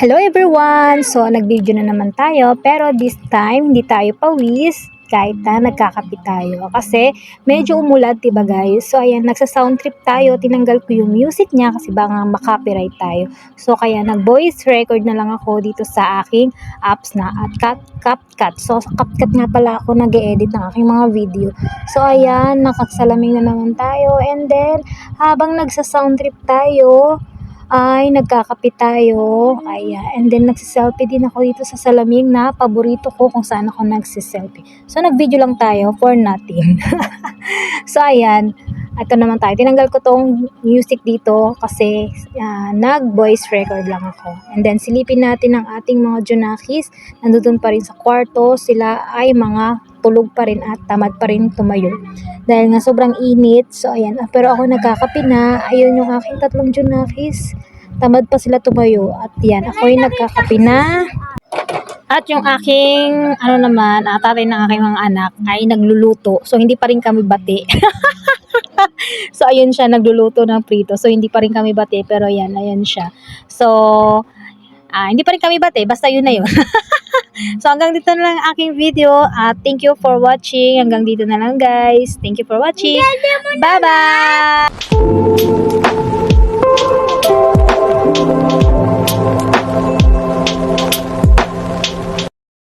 Hello everyone! So, nag-video na naman tayo, pero this time, hindi tayo pawis kahit na nagkakape tayo. Kasi, medyo umulat, diba guys? So, ayan, nagsa-sound trip tayo, tinanggal ko yung music niya kasi baka makopyright tayo. So, kaya nag-voice record na lang ako dito sa aking apps na at cut, CapCut. So, sa CapCut nga pala ako nag edit ng aking mga video. So, ayan, nakasalamin na naman tayo. And then, habang nagsa-sound trip tayo, ay nagkakape tayo. Ayan. And then nagsiselfie din ako dito sa salaming na paborito ko kung saan ako nagsiselfie. So nagvideo lang tayo for nothing. so ayan. Ito naman tayo. Tinanggal ko tong music dito kasi ah, nag-voice record lang ako. And then silipin natin ang ating mga Junakis. Nandun pa rin sa kwarto. Sila ay mga tulog pa rin at tamad pa rin tumayo. Dahil nga sobrang init. So ayan. Ah, Pero ako nagkakape na. Ayun yung aking tatlong Junakis. Tamad pa sila tumayo. At yan. Ako yung nagkakape na. At yung aking, ano naman, ah, tatay ng aking mga anak ay nagluluto. So, hindi pa rin kami bati. so, ayun siya, nagluluto ng prito. So, hindi pa rin kami bati. Pero yan, ayun siya. So, ah, hindi pa rin kami bati. Basta yun na yun. so, hanggang dito na lang ang aking video. At thank you for watching. Hanggang dito na lang, guys. Thank you for watching. Bye-bye!